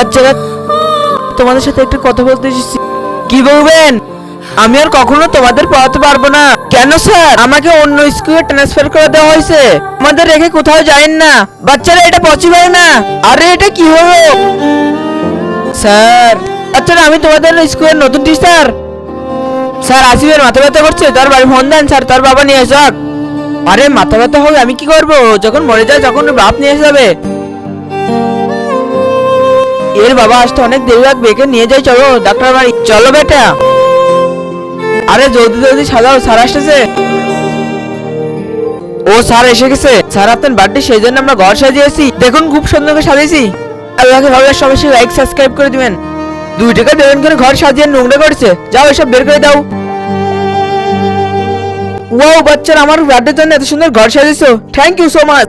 বাচ্চারা, তোমাদের সাথে একটু কথা বলতে এসেছি। কি বলবেন? আমি আর কখনো তোমাদের পড়াতে পারব না। কেন স্যার? আমাকে অন্য স্কুলে ট্রান্সফার করে দেওয়া হয়েছে। আমাদের রেখে কোথাও যায়েন না। বাচ্চারা, এটা পসিবল না? আরে, এটা কি হলো? স্যার, বাচ্চারা, আমি তোমাদের স্কুলের নতুন টিচার স্যার আসিফের মাথা ব্যথা করছে। তার বাড়ি ফোন দেন, স্যার, তার বাবা নিয়ে যাক আরে, মাথা ব্যথা হবে আমি কি করব? যখন মরে যায়, তখন বাপ নিয়ে যাবে এর বাবা আসতে অনেক দেরি লাগবে, একে নিয়ে যাই, চলো, ডাক্তার বাড়ি। চলো বেটা। আরে, জলদি জলদি, সাজাও, স্যার আসতেছে। ও, স্যার এসে গেছে। স্যার আপনার বার্থডে, সেই জন্য আমরা ঘর সাজিয়েছি। দেখুন, খুব সুন্দর করে সাজিয়েছি। আল্লাহকে ভালো সবাই লাইক সাবস্ক্রাইব করে দিবেন। দুই টাকা দেবেন করে ঘর সাজিয়ে নোংরা করেছে। যাও, এসব বের করে দাও। ওয়াও বাচ্চারা, আমার বার্থডের জন্য এত সুন্দর ঘর সাজিয়েছো। Thank you so much